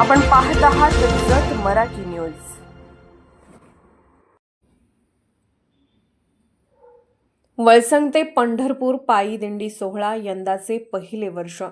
आपण पाहत आहात जत मराठी न्यूज. वळसंग ते पंढरपूर पायी दिंडी सोहळा यंदाचे पहिले वर्ष.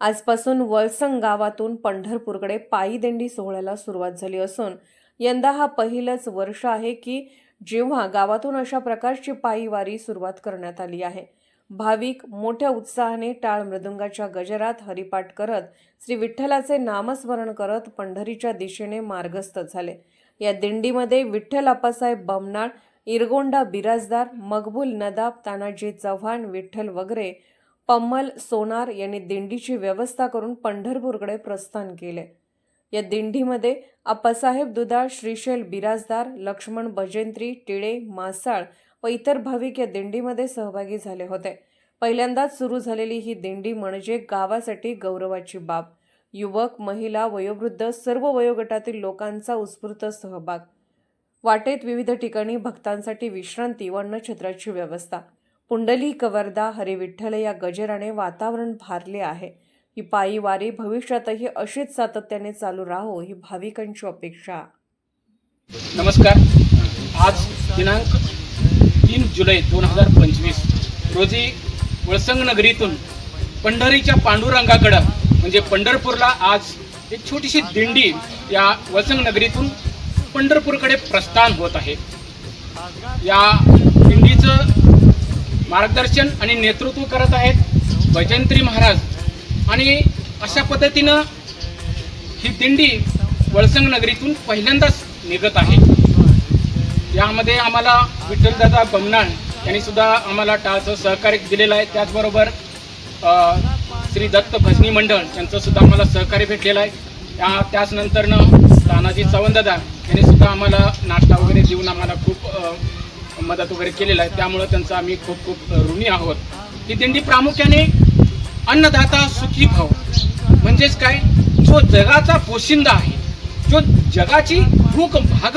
आजपासून वळसंग गावातून पंढरपूरकडे पायी दिंडी सोहळ्याला सुरुवात झाली असून यंदा हा पहिलंच वर्ष आहे की जेव्हा गावातून अशा प्रकारची पायी वारी सुरुवात करण्यात आली आहे. भाविक मोठ्या उत्साहाने टाळ मृदुंगाच्या गजरात हरिपाठ करत श्री विठ्ठलाचे नामस्मरण करत पंढरीच्या दिशेने मार्गस्थ झाले. या दिंडीमध्ये विठ्ठल आप्पासाहेब बमनाळ इरगोंडा बिराजदार मकबूल नदाब तानाजी चव्हाण विठ्ठल वगैरे पम्मल सोनार यांनी दिंडीची व्यवस्था करून पंढरपूरकडे प्रस्थान केले. या दिंडीमध्ये आप्पासाहेब दुधाळ श्रीशैल बिराजदार लक्ष्मण भजंत्री टिळे मासाळ व इतर भाविक या दिंडीमध्ये सहभागी झाले होते. पहिल्यांदाच सुरू झालेली ही दिंडी म्हणजे गावासाठी गौरवाची बाब. युवक महिला वयोवृद्ध सर्व वयोगटातील लोकांचा उत्स्फूर्त सहभाग. वाटेत विविध ठिकाणी भक्तांसाठी विश्रांती व अन्नछत्राची व्यवस्था. पुंडली कवर्दा हरिविठ्ठल या गजराने वातावरण भारले आहे. ही पायी वारी भविष्यातही अशीच सातत्याने चालू राहो ही भाविकांची अपेक्षा. नमस्कार. आज दिनांक तीन जुलै दोन हजार पंचवीस. रोजी वळसंग नगरीतून पंढरीच्या पांडुरंगाकडं म्हणजे पंढरपूरला आज एक छोटीशी दिंडी या वळसंग नगरीतून पंढरपूरकडे प्रस्थान होत आहे. या दिंडीचं मार्गदर्शन आणि नेतृत्व करत आहेत भजंत्री महाराज. आणि अशा पद्धतीनं ही दिंडी वळसंग नगरीतून पहिल्यांदाच निघत आहे. यामध्ये आम्हाला विठ्ठलदादा बमनाळ यांनी सुद्धा आम्हाला टाळचं सहकार्य दिलेलं आहे. त्याचबरोबर श्री दत्त भजनी मंडळ यांचं सुद्धा आम्हाला सहकार्य भेटलेलं आहे. त्या त्याचनंतरनं तानाजी चवंददार यांनी सुद्धा आम्हाला नाश्ता वगैरे देऊन आम्हाला खूप मदत वगैरे केलेलं आहे. त्यामुळं त्यांचं आम्ही खूप खूप ऋणी आहोत. ही दिंडी प्रामुख्याने अन्नदाता सुखी भाव. म्हणजेच काय? जो जगाचा पोशिंदा आहे जो जगाची भूक भाग